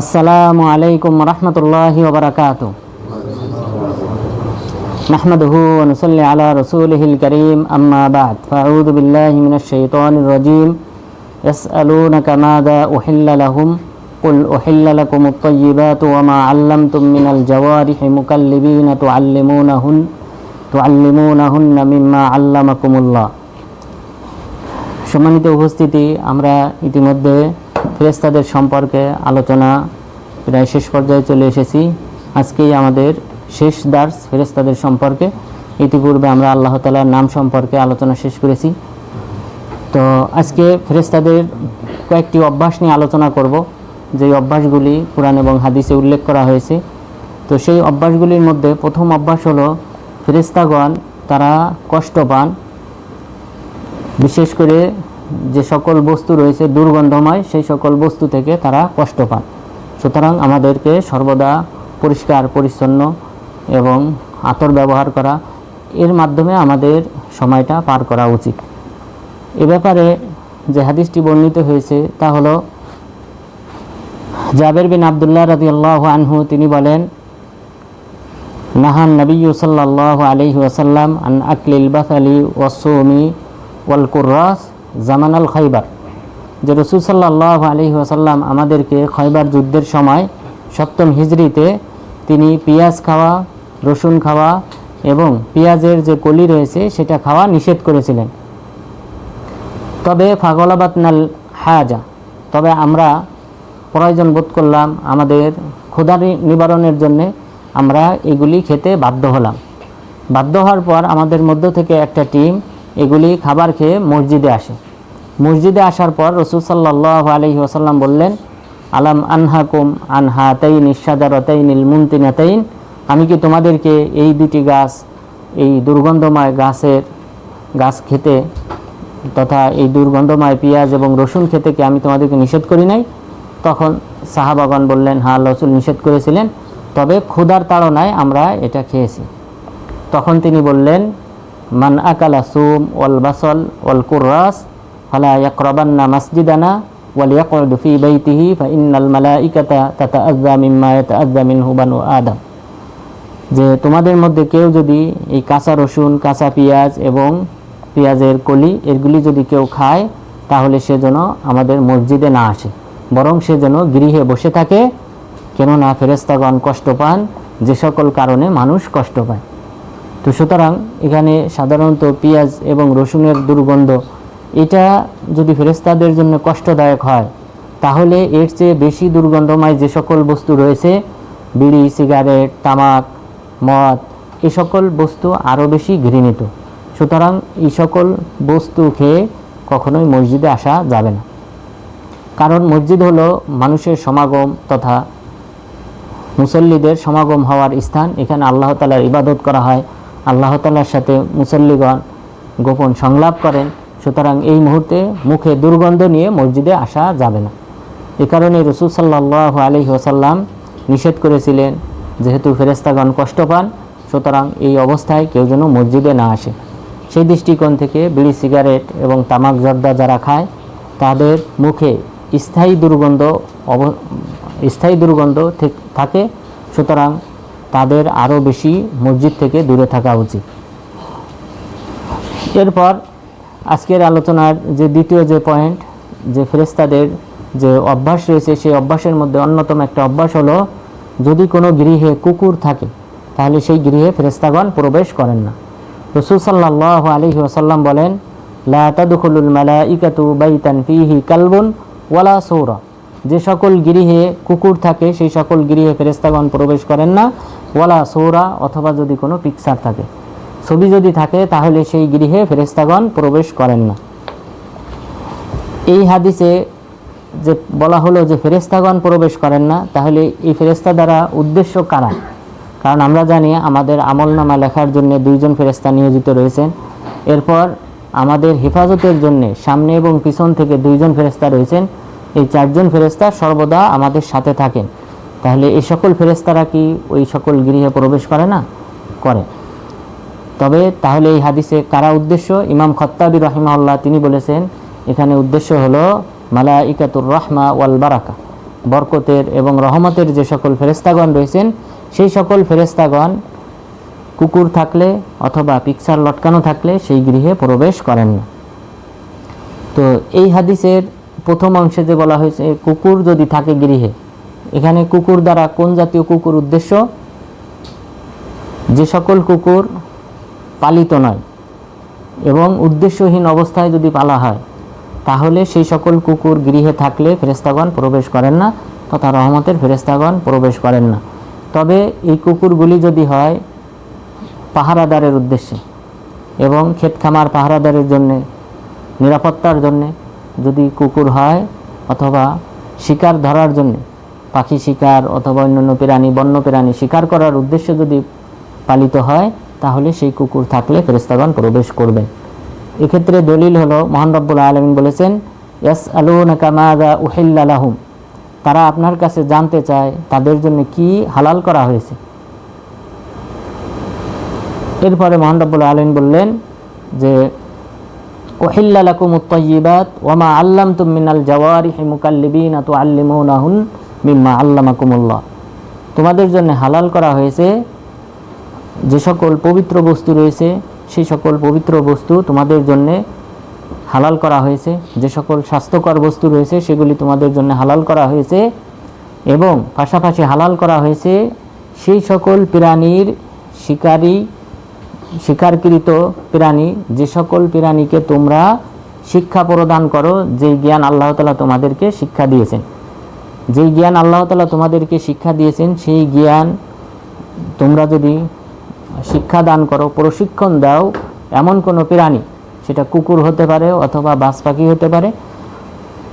আসসালামু আলাইকুম রহমতুল্লাহ ওবরাকাত نحمده ونصلي على رسوله الكريم أما بعد فأعوذ بالله من الشيطان الرجيم يسألونك ماذا أحل لهم قل أحل لكم الطيبات وما علمتم من الجوارح مكلبين تعلمونهن تعلمونهن مما علمكم الله সম্মানিত উপস্থিতি আমরা ইতিমধ্যে ফেরেস্তাদের সম্পর্কে আলোচনা প্রায় শেষ পর্যায়ে চলে এসেছি। আজকেই আমাদের শেষ দার্স ফেরেস্তাদের সম্পর্কে। ইতিপূর্বে আমরা আল্লাহ তালার নাম সম্পর্কে আলোচনা শেষ করেছি। তো আজকে ফেরেস্তাদের কয়েকটি অভ্যাস নিয়ে আলোচনা করব। যে অভ্যাসগুলি কোরআন এবং হাদিসে উল্লেখ করা হয়েছে। তো সেই অভ্যাসগুলির মধ্যে প্রথম অভ্যাস হলো ফেরেস্তাগণ তারা কষ্ট পান। বিশেষ করে যে সকল বস্তু রয়েছে দুর্গন্ধময়, সেই সকল বস্তু থেকে তারা কষ্ট পান। সুতরাং আমাদেরকে সর্বদা পরিষ্কার, পরিচ্ছন্ন এবং আতর ব্যবহার করা, এর মাধ্যমে আমাদের সময়টা পার করা উচিত। এ ব্যাপারে যে হাদিসটি বর্ণিত হয়েছে, তা হলো, জাবের বিন আবদুল্লাহ রাজি আল্লাহ আনহু, তিনি বলেন নাহান নবী সাল্লাহ আলহি ওয়াসাল্লাম আন আকলিল বাসালি ওয়াসৌমি ওয়াল কুর্রাস জামান আল খৈবার যে রসুল সাল্লাহ আলহি ওয়াসাল্লাম আমাদেরকে খয়বার যুদ্ধের সময় সপ্তম হিজড়িতে তিনি পেঁয়াজ খাওয়া, রসুন খাওয়া এবং পেঁয়াজের যে কলি রয়েছে সেটা খাওয়া নিষেধ করেছিলেন। তবে ফাগলাবাত নাল হায়াজা তবে আমরা প্রয়োজন বোধ করলাম আমাদের ক্ষুধা নিবারণের জন্যে আমরা এগুলি খেতে বাধ্য হলাম। বাধ্য হওয়ার পর আমাদের মধ্য থেকে একটা টিম এগুলি খাবার খেয়ে মসজিদে আসে। মসজিদে আসার পর রসুল সাল্লাহ আলহি আসাল্লাম বললেন, আলাম আনহাকুম আনহা তাইন ইসাদারতাইন ইল মুন্তিনাতাইন আমি কি তোমাদেরকে এই দুটি গাছ, এই দুর্গন্ধময় গাছের গাছ খেতে তথা এই দুর্গন্ধময় পেঁয়াজ এবং রসুন খেতে কি আমি তোমাদেরকে নিষেধ করি নাই? তখন সাহাবাগন বললেন হা রসুল নিষেধ করেছিলেন, তবে ক্ষুধার তাড়নায় আমরা এটা খেয়েছি। তখন তিনি বললেন মান আকালা সুম ওয়াল বাসল ওয়াল কুর্রাস, ফালা ইয়াকরাবান্না মাসজিদানা ওয়াল ইয়াকউদু ফি বাইতিহি, ফা ইন্নাল মালাইকাতা তাতাআযযা মিম্মা ইয়াতাআযযা মিনহু বানু আদম। যে তোমাদের মধ্যে কেউ যদি এই কাঁচা রসুন, কাঁচা পেঁয়াজ এবং পেঁয়াজের কলি এগুলি যদি কেউ খায়, তাহলে সে যেন আমাদের মসজিদে না আসে, বরং সে যেন গৃহে বসে থাকে, কেননা ফেরেস্তাগণ কষ্ট পান, যে সকল কারণে মানুষ কষ্ট পায়। তো সুতরাং এখানে সাধারণত পেঁয়াজ এবং রসুনের দুর্গন্ধ, এটা যদি ফেরেস্তাদের জন্য কষ্টদায়ক হয়, তাহলে এর চেয়ে বেশি দুর্গন্ধময় যে সকল বস্তু রয়েছে, বিড়ি, সিগারেট, তামাক, মদ, এ সকল বস্তু আরও বেশি ঘৃণিত। সুতরাং এই সকল বস্তু খেয়ে কখনোই মসজিদে আসা যাবে না। কারণ মসজিদ হলো মানুষের সমাগম তথা মুসল্লিদের সমাগম হওয়ার স্থান। এখানে আল্লাহ তালার ইবাদত করা হয়। আল্লাহ তালার সাথে মুসল্লিগণ গোপন সংলাপ করেন। সুতরাং এই মুহূর্তে মুখে দুর্গন্ধ নিয়ে মসজিদে আসা যাবে না। এ কারণে রসুল সাল্লাহ আলহি ওসাল্লাম নিষেধ করেছিলেন, যেহেতু ফেরেস্তাগণ কষ্ট পান, সুতরাং এই অবস্থায় কেউ যেন মসজিদে না আসে। সেই দৃষ্টিকোণ থেকে বিড়ি, সিগারেট এবং তামাক জর্দা যারা খায়, তাদের মুখে স্থায়ী দুর্গন্ধ অব স্থায়ী দুর্গন্ধ থাকে। সুতরাং তাদের আরও বেশি মসজিদ থেকে দূরে থাকা উচিত। এরপর আজকের আলোচনার যে দ্বিতীয় যে পয়েন্ট যে ফেরেস্তাদের যে অভ্যাস রয়েছে, সেই অভ্যাসের মধ্যে অন্যতম একটা অভ্যাস হলো, যদি কোনো গৃহে কুকুর থাকে, তাহলে সেই গৃহে ফেরেস্তাগণ প্রবেশ করেন না। রসুল সাল্লাহ আলহি ওসাল্লাম বলেন, লা মালা ইকাতু বাইতান ফিহি কালবুন ওয়ালা সৌরা। যে সকল গৃহে কুকুর থাকে, সেই সকল গৃহে ফেরেস্তাগণ প্রবেশ করেন না। ওয়ালা সৌরা অথবা যদি কোনো পিকচার থাকে। ছবি যদি থাকে, তাহলে সেই গৃহে ফেরেস্তাগণ প্রবেশ করেন না। এই হাদিসে যে বলা হলো যে ফেরেস্তাগণ প্রবেশ করেন না, তাহলে এই ফেরেস্তা দ্বারা উদ্দেশ্য কারা? কারণ আমরা জানি আমাদের আমলনামা লেখার জন্য দুইজন ফেরেস্তা নিয়োজিত রয়েছেন। এরপর আমাদের হেফাজতের জন্য সামনে এবং পিছন থেকে দুইজন ফেরেস্তা রয়েছেন। এই চারজন ফেরেস্তা সর্বদা আমাদের সাথে থাকেন। তাহলে এই সকল ফেরেস্তারা কি ওই সকল গৃহে প্রবেশ করে না? করে। তবে তাহলে এই হাদিসে কারা উদ্দেশ্য? ইমাম খত্তাবি রহিমাল্লাহ তিনি বলেছেন, এখানে উদ্দেশ্য হলো মালাইকাতুর রহমা ওয়াল বারাকা, বরকতের এবং রহমতের যে সকল ফেরেস্তাগণ রয়েছেন, সেই সকল ফেরেস্তাগণ কুকুর থাকলে অথবা পিকচার লটকানো থাকলে সেই গৃহে প্রবেশ করেন না। তো এই হাদিসের প্রথম অংশে যে বলা হয়েছে, কুকুর যদি থাকে গৃহে, এখানে কুকুর দ্বারা কোন জাতীয় কুকুর উদ্দেশ্য? যে সকল কুকুর পালিত নয় এবং উদ্দেশ্যহীন অবস্থায় যদি পালা হয়, তাহলে সেই সকল কুকুর গৃহে থাকলে ফেরেস্তাগণ প্রবেশ করেন না, তথা রহমতের ফেরেস্তাগণ প্রবেশ করেন না। তবে এই কুকুরগুলি যদি হয় পাহারাদারের উদ্দেশ্যে এবং ক্ষেত খামার পাহারাদারের জন্যে, নিরাপত্তার জন্যে যদি কুকুর হয় অথবা শিকার ধরার জন্যে, পাখি শিকার অথবা অন্যান্য প্রাণী, বন্য প্রাণী শিকার করার উদ্দেশ্যে যদি পালিত হয়, তাহলে সেই কুকুর থাকলে ফেরেস্তাগণ প্রবেশ করবেন এক্ষেত্রে দলিল হলো, মহান রব্বুল আলমিন বলেছেন ইয়াস আলুনাকা মাদা উহিল্লাহুম তারা আপনার কাছে জানতে চায় তাদের জন্য কি হালাল করা হয়েছে। এরপরে মহান রব্বুল আলমিন বললেন যে ওহিল্লা লাকুম উত্তয়িবাত ওমা আল্লাম তুম মিনাল জাওয়ারিহি মুকাল্লিবিন তু আল্লিমুনাহুন মিম্মা আল্লামাকুমুল্লাহ। তোমাদের জন্য হালাল করা হয়েছে যে সকল পবিত্র বস্তু রয়েছে, সেই সকল পবিত্র বস্তু তোমাদের জন্য হালাল করা হয়েছে। যে সকল স্বাস্থ্যকর বস্তু রয়েছে, সেগুলি তোমাদের জন্য হালাল করা হয়েছে এবং পাশাপাশি হালাল করা হয়েছে সেই সকল প্রাণীর শিকারী শিকারকৃত প্রাণী, যে সকল প্রাণীকে তোমরা শিক্ষা প্রদান করো, যেই জ্ঞান আল্লাহ তালা তোমাদেরকে শিক্ষা দিয়েছেন। যেই জ্ঞান আল্লাহ তালা তোমাদেরকে শিক্ষা দিয়েছেন, সেই জ্ঞান তোমরা যদি শিক্ষা দান করো, প্রশিক্ষণ দাও, এমন কোনো প্রাণী, সেটা কুকুর হতে পারে অথবা বাজ পাখি হতে পারে,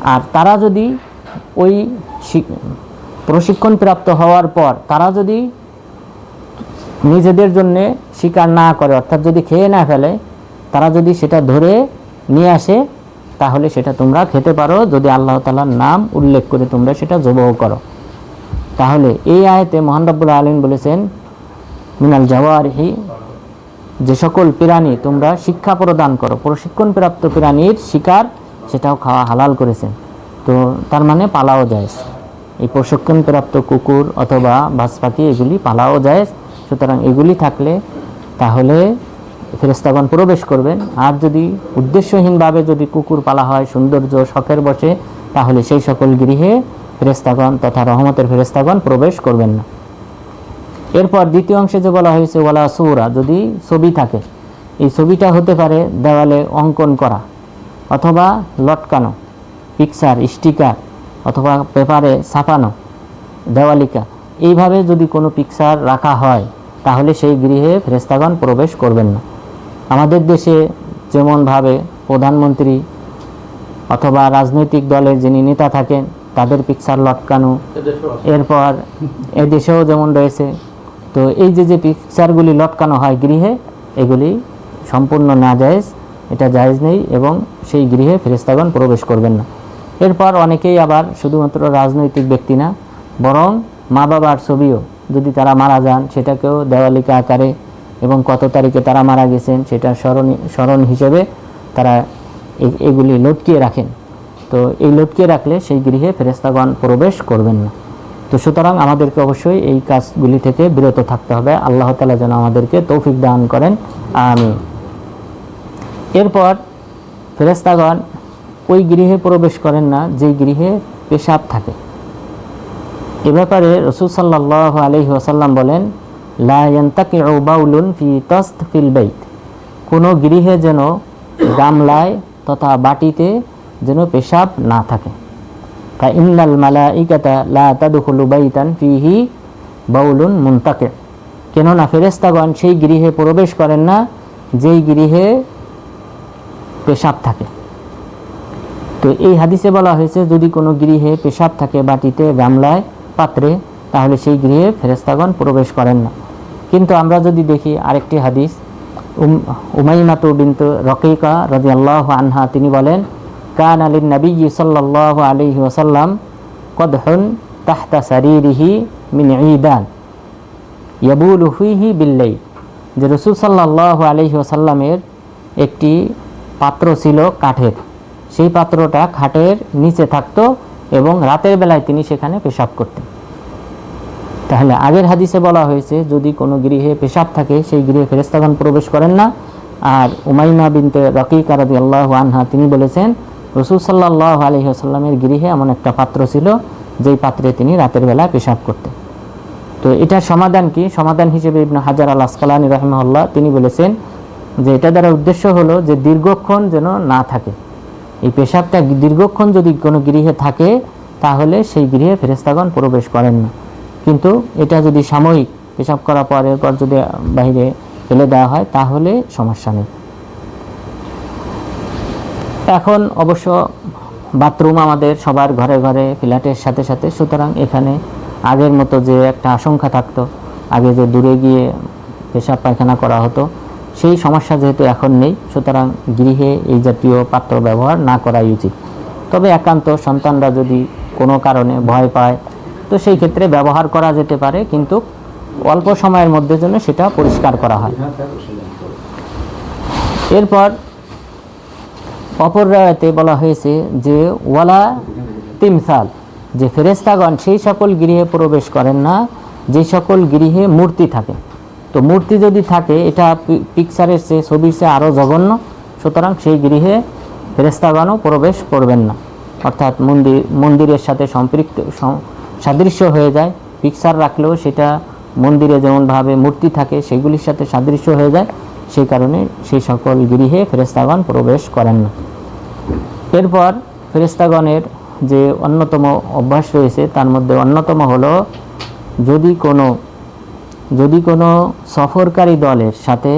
আর তারা যদি ওই শিক- প্রশিক্ষণ প্রাপ্ত হওয়ার পর, তারা যদি নিজেদের জন্যে শিকার না করে, অর্থাৎ যদি খেয়ে না ফেলে, তারা যদি সেটা ধরে নিয়ে আসে, তাহলে সেটা তোমরা খেতে পারো। যদি আল্লাহ তালার নাম উল্লেখ করে তোমরা সেটা জবহ করো। তাহলে এই আয়তে মহান রব্বুল আলম বলেছেন, মিনাল জাওয়ারহি, যে সকল প্রাণী তোমরা শিক্ষা প্রদান করো প্রশিক্ষণপ্রাপ্ত প্রাণীর শিকার সেটাও খাওয়া হালাল করেছেন। তো তার মানে পালাও যায় এই প্রশিক্ষণপ্রাপ্ত কুকুর অথবা বাজ পাখি এগুলি পালাও যায় সুতরাং এগুলি থাকলে তাহলে ফেরেস্তাগণ প্রবেশ করবেন। আর যদি উদ্দেশ্যহীনভাবে যদি কুকুর পালা হয়, সৌন্দর্য শখের বসে, তাহলে সেই সকল গৃহে ফেরেস্তাগণ তথা রহমতের ফেরেস্তাগণ প্রবেশ করবেন না। এরপর দ্বিতীয় অংশে যে বলা হয়েছে, ওয়ালা সৌরা, যদি ছবি থাকে, এই ছবিটা হতে পারে দেওয়ালে অঙ্কন করা অথবা লটকানো, পিকচার, স্টিকার অথবা পেপারে ছাপানো, দেওয়ালিকা। এইভাবে যদি কোনো পিকচার রাখা হয় তাহলে সেই গৃহে ফেরেস্তাগণ প্রবেশ করবেন না। আমাদের দেশে যেমনভাবে প্রধানমন্ত্রী অথবা রাজনৈতিক দলের যিনি নেতা থাকেন, তাদের পিকচার লটকানো। এরপর এদেশেও যেমন রয়েছে, তো এই যে যে পিকচারগুলি লটকানো হয় গৃহে, এগুলি সম্পূর্ণ না জায়েজ এটা জায়েজ নেই এবং সেই গৃহে ফেরেস্তাগণ প্রবেশ করবেন না। এরপর অনেকেই আবার শুধুমাত্র রাজনৈতিক ব্যক্তি না, বরং মা বাবার ছবিও যদি তারা মারা যান, সেটাকেও দেওয়ালিকা আকারে এবং কত তারিখে তারা মারা গেছেন সেটা স্মরণ স্মরণ হিসেবে তারা এগুলি লটকিয়ে রাখেন। তো এই লটকিয়ে রাখলে সেই গৃহে ফেরেস্তাগণ প্রবেশ করবেন না। তো সুতরাং আমাদেরকে অবশ্যই এই কাজগুলি থেকে বিরত থাকতে হবে। আল্লাহ তালা যেন আমাদেরকে তৌফিক দান করেন। আমি এরপর ফেরেস্তাগণ ওই গৃহে প্রবেশ করেন না, যেই গৃহে পেশাব থাকে। এ ব্যাপারে রসুল সাল্লাহ আলহি ওসাল্লাম বলেন লায়ন্তাকে বাউলুন ফি তস্ত ফিল বাইত কোনো গৃহে যেন গামলায় তথা বাটিতে যেন পেশাব না থাকে। তা ইন্নাল মালাইকাতা লা তাদখুলু বাইতান ফিহি বাউলুন মুনতাকে কেননা ফেরেস্তাগণ সেই গৃহে প্রবেশ করেন না, যেই গৃহে পেশাব থাকে। তো এই হাদিসে বলা হয়েছে, যদি কোনো গৃহে পেশাব থাকে বাটিতে, গামলায় পাত্রে, তাহলে সেই গৃহে ফেরেস্তাগণ প্রবেশ করেন না। কিন্তু আমরা যদি দেখি আরেকটি হাদিস, উম, উমাইমাতু বিন্তু রকিকা রাজি আল্লাহ আনহা, তিনি বলেন, কান আলী নবী সাল্লাহ আলহি ওসাল্লাম কদহন তাহতা সারিরিহি মিন ঈদান, ইয়াবুল হুইহি বিল্লাই যে রসুল সাল্লাহ আলহি ওসাল্লামের একটি পাত্র ছিল কাঠের। সেই পাত্রটা খাটের নিচে থাকতো এবং রাতের বেলায় তিনি সেখানে পেশাব করতেন। তাহলে আগের হাদিসে বলা হয়েছে, যদি কোনো গৃহে পেশাব থাকে, সেই গৃহে ফেরেস্তাগণ প্রবেশ করেন না। আর উমাইমা বিনতে রকিক আল্লাহ আনহা, তিনি বলেছেন, রসুল সাল্লাহ আলহিহাস্লামের গৃহে এমন একটা পাত্র ছিল, যেই পাত্রে তিনি রাতের বেলায় পেশাব করতেন। তো এটার সমাধান কি? সমাধান হিসেবে ইবনে হাজার আল আসকালানি রহমাল্লাহ তিনি বলেছেন যে, এটা দ্বারা উদ্দেশ্য হলো যে, দীর্ঘক্ষণ যেন না থাকে। এই পেশাবটা দীর্ঘক্ষণ যদি কোনো গৃহে থাকে, তাহলে সেই গৃহে ফেরেস্তাগণ প্রবেশ করেন না। কিন্তু এটা যদি সাময়িক পেশাব করার পর এরপর যদি বাইরে ফেলে দেওয়া হয়, তাহলে সমস্যা নেই। এখন অবশ্য বাথরুম আমাদের সবার ঘরে ঘরে, ফ্ল্যাটের সাথে সাথে। সুতরাং এখানে আগের মতো যে একটা আশঙ্কা থাকতো, আগে যে দূরে গিয়ে পেশাব পায়খানা করা হতো সেই সমস্যা যেহেতু এখন নেই, সুতরাং গৃহে এই জাতীয় পাত্র ব্যবহার না করাই উচিত। তবে একান্ত সন্তানরা যদি কোনো কারণে ভয় পায়, তো সেই ক্ষেত্রে ব্যবহার করা যেতে পারে, কিন্তু অল্প সময়ের মধ্যে যেন সেটা পরিষ্কার করা হয়। এরপর অপর রায়তে বলা হয়েছে যে, ওয়ালা তিমসাল, যে ফেরেস্তাগণ সেই সকল গৃহে প্রবেশ করেন না, যে সকল গৃহে মূর্তি থাকে। তো মূর্তি যদি থাকে, এটা পিকচারের চেয়ে, ছবির চেয়ে আরও জঘন্য। সুতরাং সেই গৃহে ফেরেস্তাগণও প্রবেশ করবেন না। অর্থাৎ মন্দির মন্দিরের সাথে সম্পৃক্ত, সম- সাদৃশ্য হয়ে যায়। পিকচার রাখলেও সেটা মন্দিরে যেমনভাবে মূর্তি থাকে, সেগুলির সাথে সাদৃশ্য হয়ে যায়। সেই কারণে সেই সকল গৃহে ফেরেস্তাগণ প্রবেশ করেন না। এরপর ফেরেস্তাগণের যে অন্যতম অভ্যাস রয়েছে, তার মধ্যে অন্যতম হলো, যদি কোনো যদি কোনো সফরকারী দলের সাথে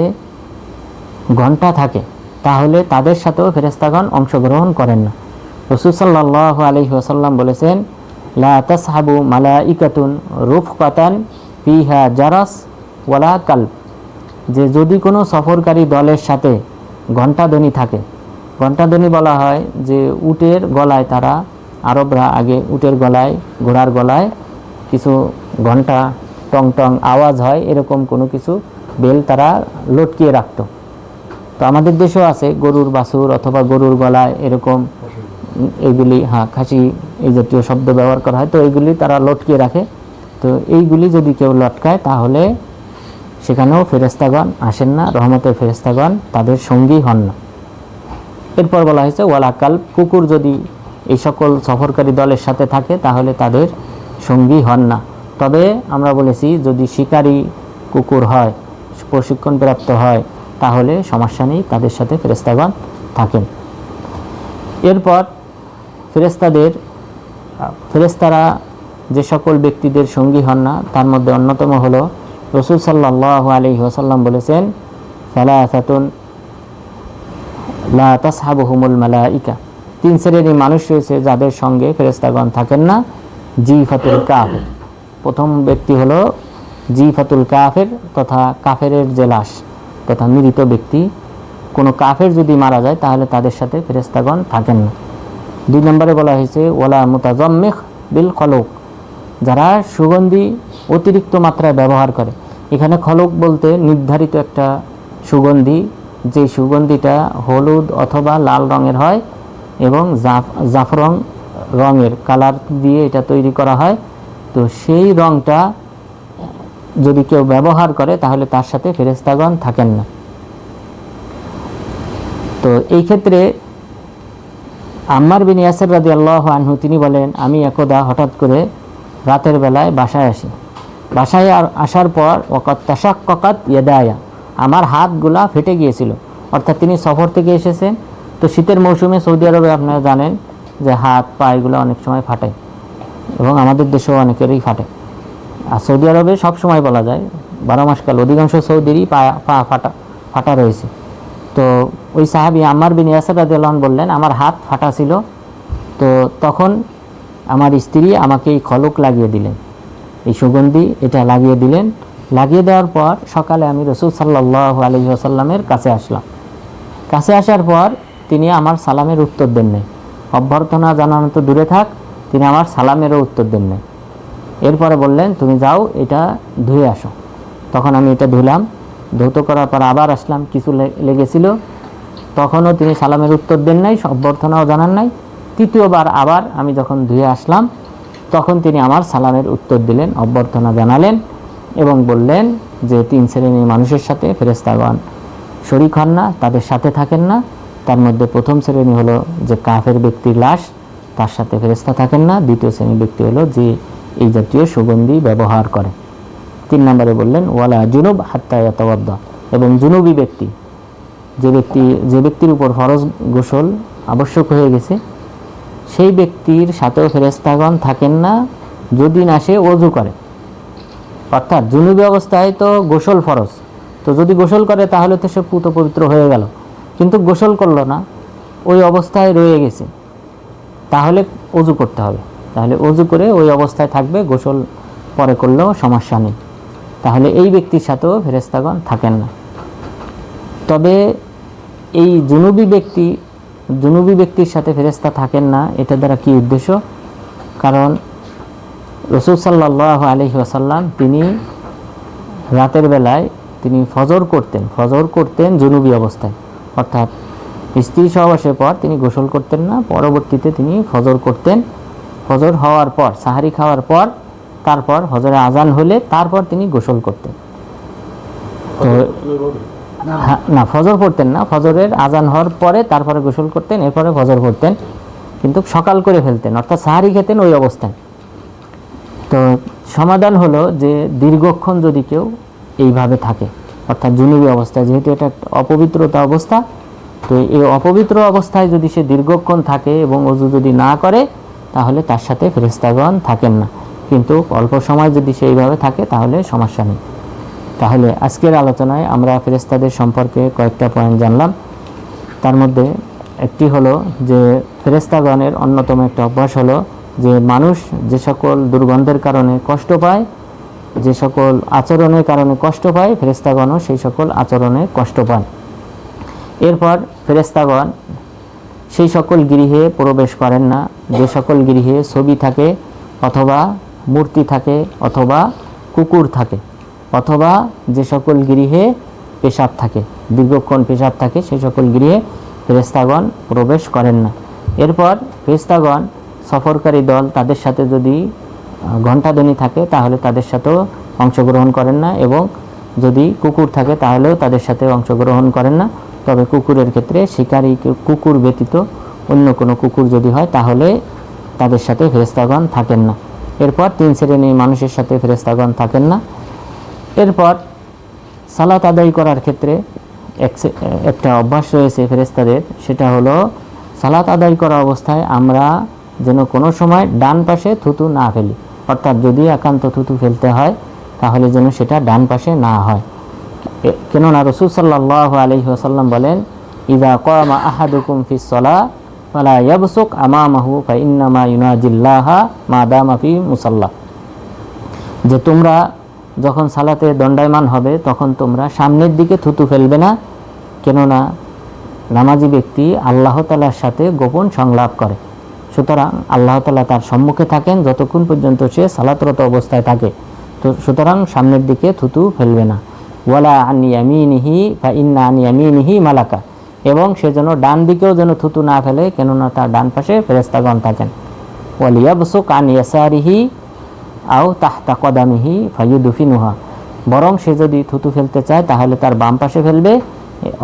ঘণ্টা থাকে, তাহলে তাদের সাথেও ফেরেস্তাগণ অংশগ্রহণ করেন না। রসুল সাল্লাহ আলহি আসাল্লাম বলেছেন, লা তাসহাবু মালাইকাতুন রুফকাতান ফিহা জারাস ওয়ালা কাল্ব। যে যদি কোনো সফরকারী দলের সাথে ঘণ্টাধ্বনি থাকে, ঘণ্টাধ্বনি বলা হয় যে উটের গলায় তারা আরবরা আগে উটের গলায়, ঘোড়ার গলায় কিছু ঘণ্টা টং টং আওয়াজ হয়, এরকম কোনো কিছু বেল তারা লটকিয়ে রাখতো। তো আমাদের দেশেও আছে, গরুর বাছুর অথবা গরুর গলায় এরকম এইগুলি হ্যাঁ খাসি এই জাতীয় শব্দ ব্যবহার করা হয়, তো এইগুলি তারা লটকিয়ে রাখে। তো এইগুলি যদি কেউ লটকায়, তাহলে সেখানেও ফেরেস্তাগণ আসেন না রহমতের ফেরেস্তাগণ তাদের সঙ্গী হন না। এরপর বলা হয়েছে ওয়ালাকাল কুকুর যদি এই সকল সফরকারী দলের সাথে থাকে, তাহলে তাদের সঙ্গী হন না। তবে আমরা বলেছি যদি শিকারী কুকুর হয়, প্রশিক্ষণপ্রাপ্ত হয়, তাহলে সমস্যা নেই, তাদের সাথে ফেরেস্তাগণ থাকেন। এরপর ফেরেস্তাদের ফেরেস্তারা যে সকল ব্যক্তিদের সঙ্গী হন না, তার মধ্যে অন্যতম হলো রসুল সাল্লাহ আলী ওসাল্লাম বলেছেন সালাহাতুন লা তাসহাবুহুমুল মালাইকা। তিন শ্রেণির মানুষ রয়েছে যাদের সঙ্গে ফেরেস্তাগণ থাকেন না জি ফাতুল কাফের প্রথম ব্যক্তি হলো জি ফাতুল কাফের তথা কাফেরের যে লাশ তথা মৃত ব্যক্তি। কোনো কাফের যদি মারা যায়, তাহলে তাদের সাথে ফেরেস্তাগণ থাকেন না। দুই নম্বরে বলা হয়েছে ওলা মুতাজম্মেখ বিল খলক। যারা সুগন্ধি অতিরিক্ত মাত্রায় ব্যবহার করে, এখানে খলক বলতে নির্ধারিত একটা সুগন্ধি। যে সুগন্ধিটা হলুদ অথবা লাল রঙের হয় এবং জাফ জাফরং রঙের কালার দিয়ে এটা তৈরি করা হয়। তো সেই রঙটা যদি কেউ ব্যবহার করে, তাহলে তার সাথে ফেরেস্তাগণ থাকেন না। তো এই ক্ষেত্রে আম্মার বিন ইয়াসের রাজি আল্লাহ আনহু, তিনি বলেন, আমি একদা হঠাৎ করে রাতের বেলায় বাসায় আসি। বাসায় আসার পর ওকত তাসাক ককাত ইয়েদায়া, আমার হাতগুলা ফেটে গিয়েছিল। অর্থাৎ তিনি সফর থেকে এসেছেন। তো শীতের মৌসুমে সৌদি আরবে আপনারা জানেন যে হাত, পা এগুলো অনেক সময় ফাটে। এবং আমাদের দেশেও অনেকেরই ফাটে। আর সৌদি আরবে সব সময় বলা যায়, বারো মাসকাল অধিকাংশ সৌদিরই পা পা ফাটা ফাটা রয়েছে। তো ওই সাহাবি আমার বিন ইয়াসার রাদিয়াল্লাহু আনহু বললেন, আমার হাত ফাটা ছিল। তো তখন আমার স্ত্রী আমাকে এই খলক লাগিয়ে দিলেন। এই সুগন্ধি এটা লাগিয়ে দিলেন। লাগিয়ে দেওয়ার পর সকালে আমি রসুল সাল্লাহ আলহি আসাল্লামের কাছে আসলাম। কাছে আসার পর তিনি আমার সালামের উত্তর দেননি। অভ্যর্থনা জানানো তো দূরে থাক তিনি আমার সালামেরও উত্তর দেন নাই। এরপরে বললেন, তুমি যাও, এটা ধুয়ে আসো। তখন আমি এটা ধুলাম, ধৌত করার পর আবার আসলাম, কিছু লেগেছিল। তখনও তিনি সালামের উত্তর দেন নাই অভ্যর্থনাও জানান নাই। তৃতীয়বার আবার আমি যখন ধুয়ে আসলাম, তখন তিনি আমার সালামের উত্তর দিলেন, অভ্যর্থনা জানালেন এবং বললেন যে, তিন শ্রেণির মানুষের সাথে ফেরেস্তাগণ শরিক হন না, তাদের সাথে থাকেন না। তার মধ্যে প্রথম শ্রেণি হলো যে, কাফের ব্যক্তির লাশ তার সাথে ফেরেস্তা থাকেন না। দ্বিতীয় শ্রেণির ব্যক্তি হলো যে এই জাতীয় সুগন্ধি ব্যবহার করে। তিন নম্বরে বললেন, ওয়ালা জুনুব হাত্তায়াতবদ্ধ এবং জুনুবি ব্যক্তি, যে ব্যক্তি, যে ব্যক্তির উপর ফরজ গোসল আবশ্যক হয়ে গেছে, সেই ব্যক্তির সাথেও ফেরেস্তাগণ থাকেন না, যদি না সে অজু করে। অর্থাৎ জুনুবি অবস্থায় তো গোসল ফরজ। তো যদি গোসল করে, তাহলে তো সে পুত পবিত্র হয়ে গেল। কিন্তু গোসল করল না, ওই অবস্থায় রয়ে গেছে। তাহলে অজু করতে হবে। তাহলে অজু করে ওই অবস্থায় থাকবে, গোসল পরে করলেও সমস্যা নেই। তাহলে এই ব্যক্তির সাথেও ফেরেস্তাগণ থাকেন না। তবে এই জুনুবি ব্যক্তি, জুনুবি ব্যক্তির সাথে ফেরেস্তা থাকেন না, এটা দ্বারা কি উদ্দেশ্য? কারণ রসুল সাল্লাহ আলহি আসাল্লাম তিনি রাতের বেলায় তিনি ফজর করতেন ফজর করতেন জুনুবি অবস্থায়। অর্থাৎ স্ত্রী সহবাসের পর তিনি গোসল করতেন না। পরবর্তীতে তিনি ফজর করতেন। ফজর হওয়ার পর সাহারি খাওয়ার পর তারপর হজরে আজান হলে তারপর তিনি গোসল করতেন। তো না ফজর পড়তেন না। ফজরের আজান হওয়ার পরে তারপরে গোসল করতেন এরপরে ফজর পড়তেন। কিন্তু সকাল করে ফেলতেন অর্থাৎ সাহারি খেতেন ওই অবস্থায়। তো সমাধান হলো যে দীর্ঘক্ষণ যদি কেউ এইভাবে থাকে অর্থাৎ জুনুবি অবস্থায় যেহেতু এটা একটা অপবিত্রতা অবস্থা তো এই অপবিত্র অবস্থায় যদি সে দীর্ঘক্ষণ থাকে এবং অজু যদি না করে, তাহলে তার সাথে ফেরেস্তাগণ থাকেন না। কিন্তু অল্প সময় যদি সেইভাবে থাকে, তাহলে সমস্যা নেই। তাহলে আজকের আলোচনায় আমরা ফেরেস্তাদের সম্পর্কে কয়েকটা পয়েন্ট জানলাম। তার মধ্যে একটি হলো যে ফেরেস্তাগণের অন্যতম একটা অভ্যাস হলো যে, মানুষ যে সকল দুর্গন্ধের কারণে কষ্ট পায়, যে সকল আচরণের কারণে কষ্ট পায় ফেরেস্তাগণও সেই সকল আচরণে কষ্ট পান। এরপর ফেরেস্তাগণ সেই সকল গৃহে প্রবেশ করেন না। যে সকল গৃহে ছবি থাকে অথবা মূর্তি থাকে অথবা কুকুর থাকে অথবা যে সকল গৃহে পেশাব থাকে, দীর্ঘক্ষণ পেশাব থাকে, সেই সকল গৃহে ফেরেস্তাগণ প্রবেশ করেন না। এরপর ফেরেস্তাগণ সফরকারী দল তাদের সাথে যদি ঘণ্টাধ্বনি থাকে, তাহলে তাদের সাথেও অংশগ্রহণ করেন না এবং যদি কুকুর থাকে, তাহলেও তাদের সাথে অংশগ্রহণ করেন না। তবে কুকুরের ক্ষেত্রে শিকারী কুকুর ব্যতীত অন্য কোনো কুকুর যদি হয়, তাহলে তাদের সাথে ফেরেস্তাগণ থাকেন না। এরপর তিন শ্রেণির মানুষের সাথে ফেরেস্তাগণ থাকেন না। এরপর সালাত আদায় করার ক্ষেত্রে একটা অভ্যাস রয়েছে ফেরেস্তাদের সেটা হলো সালাত আদায় করা অবস্থায় আমরা যেন কোনো সময় ডান পাশে থুতু না ফেলি। অর্থাৎ যদি একান্ত থুতু ফেলতে হয়, তাহলে যেন সেটা ডান পাশে না হয়। কেননা রসুল আলহি আসাল্লাম বলেন, ইদা কমা আহাদুকুম ফিস সলা ফালা ইয়াবসুক আমামাহু ফা ইন্নামা ইউনাজিল্লাহা মা দামা ফি মুসাল্লা. যে তোমরা যখন সালাতে দণ্ডায়মান হবে, তখন তোমরা সামনের দিকে থুতু ফেলবে না, কেননা নামাজি ব্যক্তি আল্লাহ তালার সাথে গোপন সংলাপ করে। সুতরাং আল্লাহ তালা তার সম্মুখে থাকেন যতক্ষণ পর্যন্ত সে সালাতরত অবস্থায় থাকে। তো সুতরাং সামনের দিকে থুতু ফেলবে না। ওয়ালা আনি আমিনিহি বা ইন্না আনি আমিনিহি মালাকা। এবং সে যেন ডান দিকেও যেন থুতু না ফেলে, কেননা তার ডান পাশে ফেরেস্তাগণ থাকেন। ওয়ালিয়াবসুক আন ইয়াসারিহি আও তাহতা কদামিহি ফাইয়ুদুফিনুহা বরং সে যদি থুতু ফেলতে চায়, তাহলে তার বাম পাশে ফেলবে,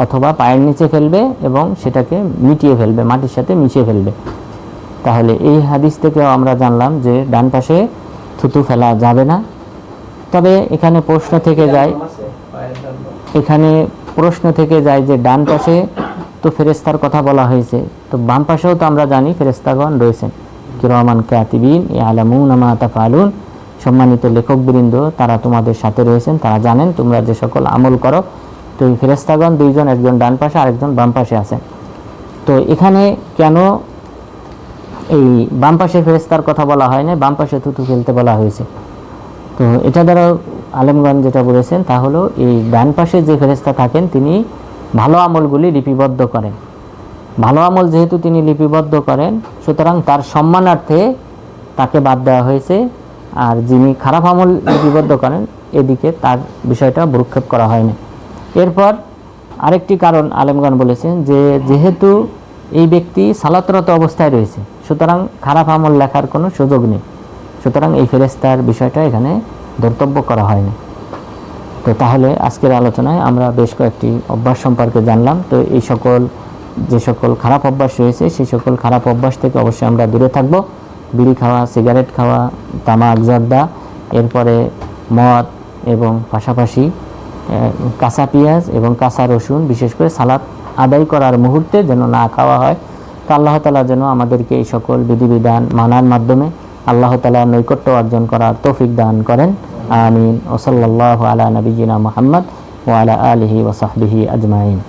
অথবা পায়ের নিচে ফেলবে এবং সেটাকে মিটিয়ে ফেলবে, মাটির সাথে মিশিয়ে ফেলবে। তাহলে এই হাদিস থেকেও আমরা জানলাম যে ডান পাশে থুতু ফেলা যাবে না। তবে এখানে প্রশ্ন থেকে যায় এখানে প্রশ্ন থেকে যায় যে ডান পাশে তো ফেরেস্তার কথা বলা হয়েছে। তো বাম পাশেও তো আমরা জানি ফেরেস্তাগণ রয়েছেন। কিরমান কাতিবিন এ আলামুন আমা তাফালুন সম্মানিত লেখকবৃন্দ, তারা তোমাদের সাথে রয়েছেন, তারা জানেন তোমরা যে সকল আমল করো। তো এই ফেরেস্তাগণ দুইজন, একজন ডান পাশে, আরেকজন বাম পাশে আছেন। তো এখানে কেন এই বাম পাশে ফেরেস্তার কথা বলা হয় না বাম পাশে থুতু ফেলতে বলা হয়েছে? তো এটা দ্বারা আলেমগঞ্জ যেটা বলেছেন, তা হলো এই ডান পাশে যে ফেরেস্তা থাকেন, তিনি ভালো আমলগুলি লিপিবদ্ধ করেন। ভালো আমল যেহেতু তিনি লিপিবদ্ধ করেন, সুতরাং তার সম্মানার্থে তাকে বাদ দেওয়া হয়েছে। আর যিনি খারাপ আমল লিপিবদ্ধ করেন, এদিকে তার বিষয়টা ভ্রুক্ষেপ করা হয়নি। এরপর আরেকটি কারণ আলেমগণ বলেছেন যে, যেহেতু এই ব্যক্তি সালাতরত অবস্থায় রয়েছে, সুতরাং খারাপ আমল লেখার কোনো সুযোগ নেই। সুতরাং এই ফেরেস্তার বিষয়টা এখানে ধর্তব্য করা হয়নি। তো তাহলে আজকের আলোচনায় আমরা বেশ কয়েকটি অভ্যাস সম্পর্কে জানলাম। তো এই সকল, যে সকল খারাপ অভ্যাস রয়েছে, সেই সকল খারাপ অভ্যাস থেকে অবশ্যই আমরা দূরে থাকব। বিড়ি খাওয়া, সিগারেট খাওয়া, তামাক, জর্দা, এরপরে মদ এবং পাশাপাশি কাঁচা পেঁয়াজ এবং কাঁচা রসুন, বিশেষ করে সালাদ আদায় করার মুহূর্তে যেন না খাওয়া হয়। তো আল্লাহ তালা যেন আমাদেরকে এই সকল বিধিবিধান মানার মাধ্যমে আল্লাহ তালা নৈকট্য অর্জন করার তৌফিক দান করেন। আমিন। ওসল্লাহ আলা নবীনা মোহাম্মদ ওয়ালা আলহি ওসাহবিহি আজমাইন।